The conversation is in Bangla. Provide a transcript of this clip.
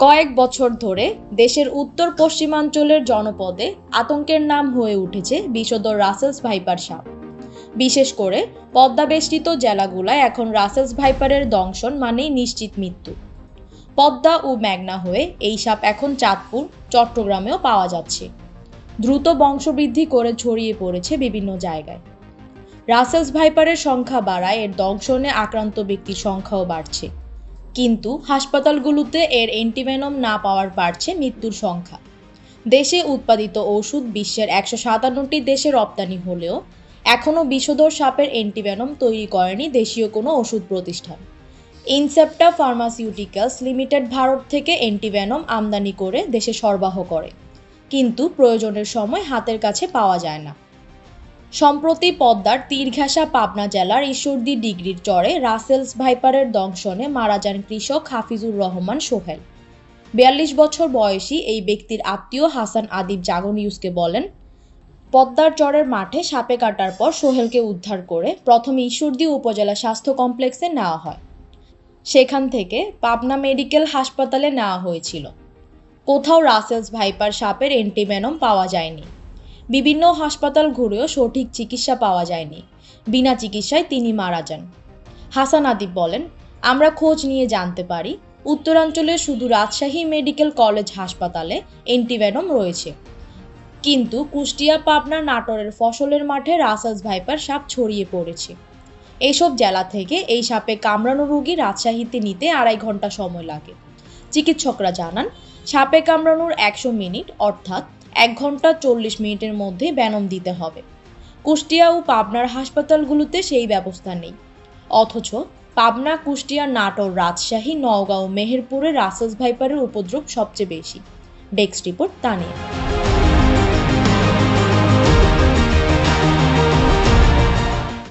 কয়েক বছর ধরে দেশের উত্তর পশ্চিমাঞ্চলের জনপদে আতঙ্কের নাম হয়ে উঠেছে বিষধর রাসেলস ভাইপার সাপ। বিশেষ করে পদ্মাবেষ্টিত জেলাগুলায় এখন রাসেলস ভাইপারের দংশন মানেই নিশ্চিত মৃত্যু। পদ্মা ও মেঘনা হয়ে এই সাপ এখন চাঁদপুর, চট্টগ্রামেও পাওয়া যাচ্ছে। দ্রুত বংশবৃদ্ধি করে ছড়িয়ে পড়েছে বিভিন্ন জায়গায়। রাসেলস ভাইপারের সংখ্যা বাড়ায় এর দংশনে আক্রান্ত ব্যক্তির সংখ্যাও বাড়ছে। কিন্তু হাসপাতালগুলোতে এর অ্যান্টিভেনম না পাওয়ার বাড়ছে মৃত্যুর সংখ্যা। দেশে উৎপাদিত ওষুধ বিশ্বের একশো সাতান্নটি দেশে রপ্তানি হলেও এখনও বিষধর সাপের অ্যান্টিভেনম তৈরি করেনি দেশীয় কোনো ওষুধ প্রতিষ্ঠান। ইনসেপ্টা ফার্মাসিউটিক্যালস লিমিটেড ভারত থেকে অ্যান্টিভেনম আমদানি করে দেশে সরবরাহ করে। কিন্তু প্রয়োজনের সময় হাতের কাছে পাওয়া যায় না। সম্প্রতি পদ্মার তীরঘাসা পাবনা জেলার ঈশ্বরদী ডিগ্রির চরে রাসেলস ভাইপারের দংশনে মারা যান কৃষক হাফিজুর রহমান সোহেল। বিয়াল্লিশ বছর বয়সী এই ব্যক্তির আত্মীয় হাসান আদিব জাগো নিউজকে বলেন, পদ্মার চরের মাঠে সাপে কাটার পর সোহেলকে উদ্ধার করে প্রথমে ঈশ্বরদী উপজেলা স্বাস্থ্য কমপ্লেক্সে নেওয়া হয়। সেখান থেকে পাবনা মেডিকেল হাসপাতালে নেওয়া হয়েছিল। কোথাও রাসেলস ভাইপার সাপের এন্টিভেনম পাওয়া যায়নি। বিভিন্ন হাসপাতাল ঘুরেও সঠিক চিকিৎসা পাওয়া যায়নি। বিনা চিকিৎসায় তিনি মারা যান। হাসান আদিব বলেন, আমরা খোঁজ নিয়ে জানতে পারি উত্তরাঞ্চলে শুধু রাজশাহী মেডিকেল কলেজ হাসপাতালে এন্টিভেনম রয়েছে। কিন্তু কুষ্টিয়া, পাবনা, নাটোরের ফসলের মাঠে রাসেলস ভাইপার সাপ ছড়িয়ে পড়েছে। এইসব জেলা থেকে এই সাপে কামড়ানো রোগী রাজশাহীতে নিতে আড়াই ঘণ্টা সময় লাগে। চিকিৎসকরা জানান, সাপে কামড়ানোর একশো মিনিট, অর্থাৎ এক ঘণ্টা চল্লিশ মিনিটের মধ্যে ব্যানম দিতে হবে। কুষ্টিয়া ও পাবনার হাসপাতালগুলোতে সেই ব্যবস্থা নেই। অথচ পাবনা, কুষ্টিয়া, নাটোর, রাজশাহী, নওগাঁও, মেহেরপুরে রাসেস ভাইপারের উপদ্রব সবচেয়ে বেশি। Desk report Tania.